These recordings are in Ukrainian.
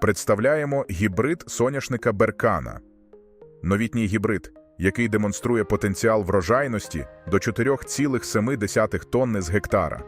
Представляємо гібрид соняшника Беркана. Новітній гібрид, який демонструє потенціал врожайності до 4,7 тонни з гектара.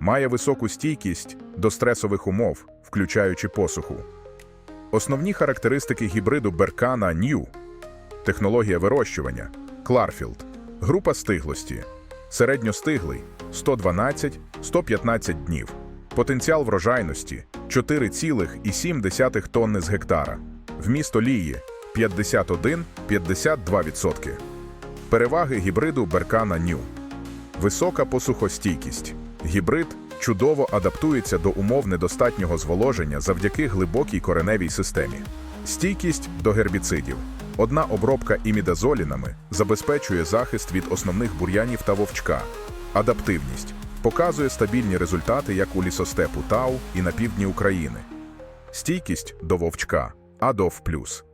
Має високу стійкість до стресових умов, включаючи посуху. Основні характеристики гібриду Беркана New – технологія вирощування, Кларфілд, група стиглості, середньостиглий 112-115 днів, потенціал врожайності 4,7 тонни з гектара, вміст олії 51-52%. Переваги гібриду Беркана New Висока посухостійкість. Гібрид чудово адаптується до умов недостатнього зволоження завдяки глибокій кореневій системі. Стійкість до гербіцидів. Одна обробка імідазолінами забезпечує захист від основних бур'янів та вовчка. Адаптивність показує стабільні результати як у лісостепу Тау і на півдні України. Стійкість до вовчка Адов Плюс.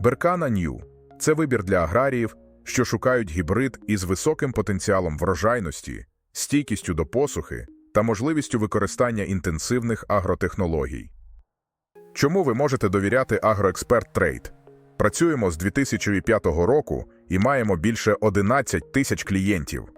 Беркана Нью це вибір для аграріїв, що шукають гібрид із високим потенціалом врожайності, стійкістю до посухи та можливістю використання інтенсивних агротехнологій. Чому ви можете довіряти Агроексперт Трейд? Працюємо з 2005 року і маємо більше 11 тисяч клієнтів.